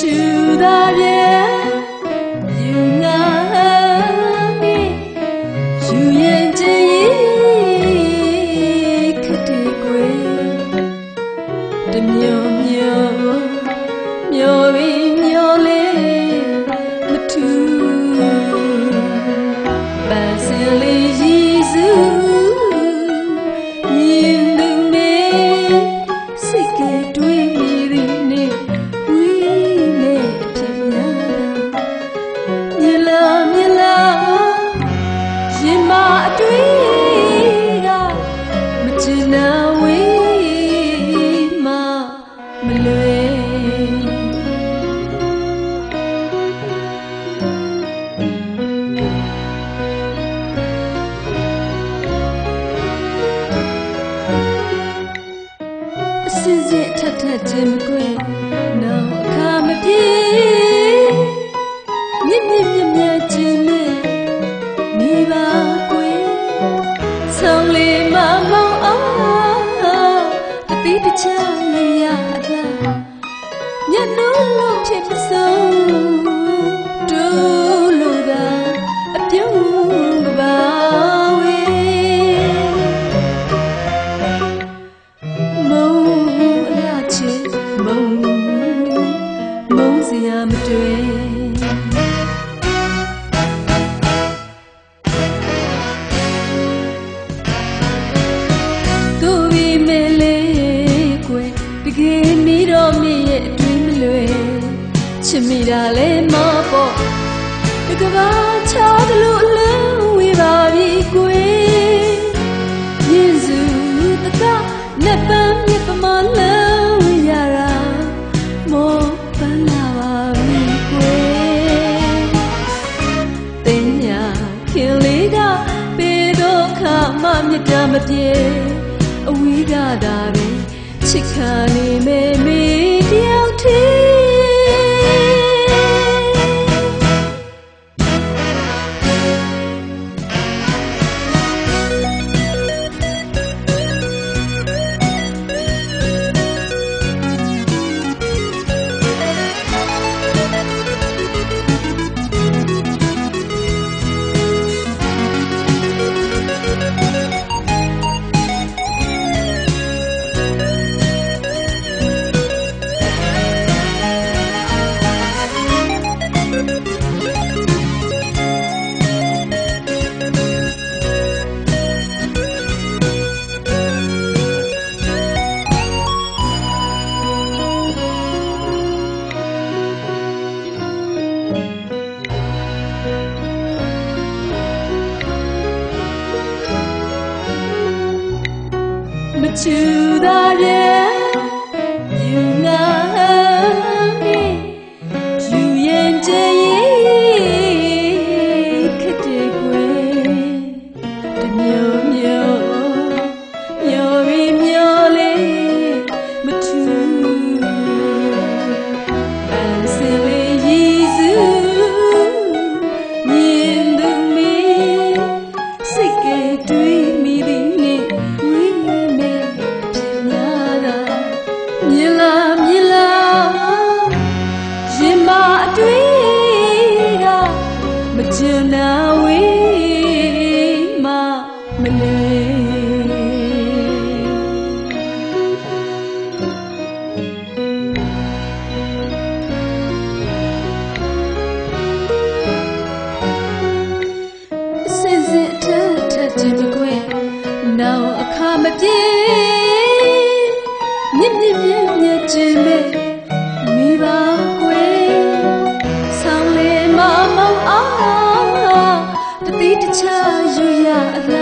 to This is it, Tatlet Jim Gray. No. မပြေအဝိကတာပဲချစ်ခံနေမယ် to the. end. 你了。 ရယူရအလှ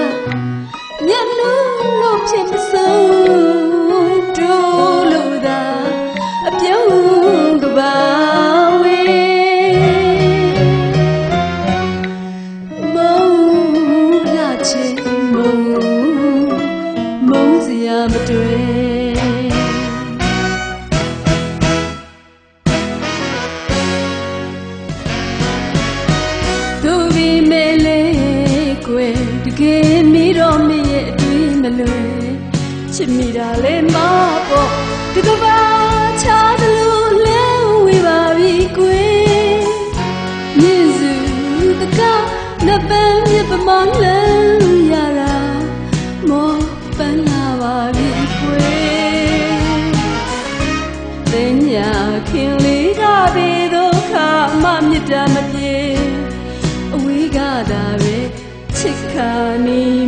မျက်နှာလို့ဖြစ်မဆုံး လွယ်ချစ်မိတာလေမပေါ့ဒီကဘာချားသလိုလဲဝေပါပြီကွယ်မြင့်စုတကားနပန်းမြပမလန်းရတာမောပန်းလာပါပြီကွယ်တင်ညာခင်လေးကပေဒုက္ခမမြစ်တာမပြေအဝေးကသာပဲချစ်ခါနေ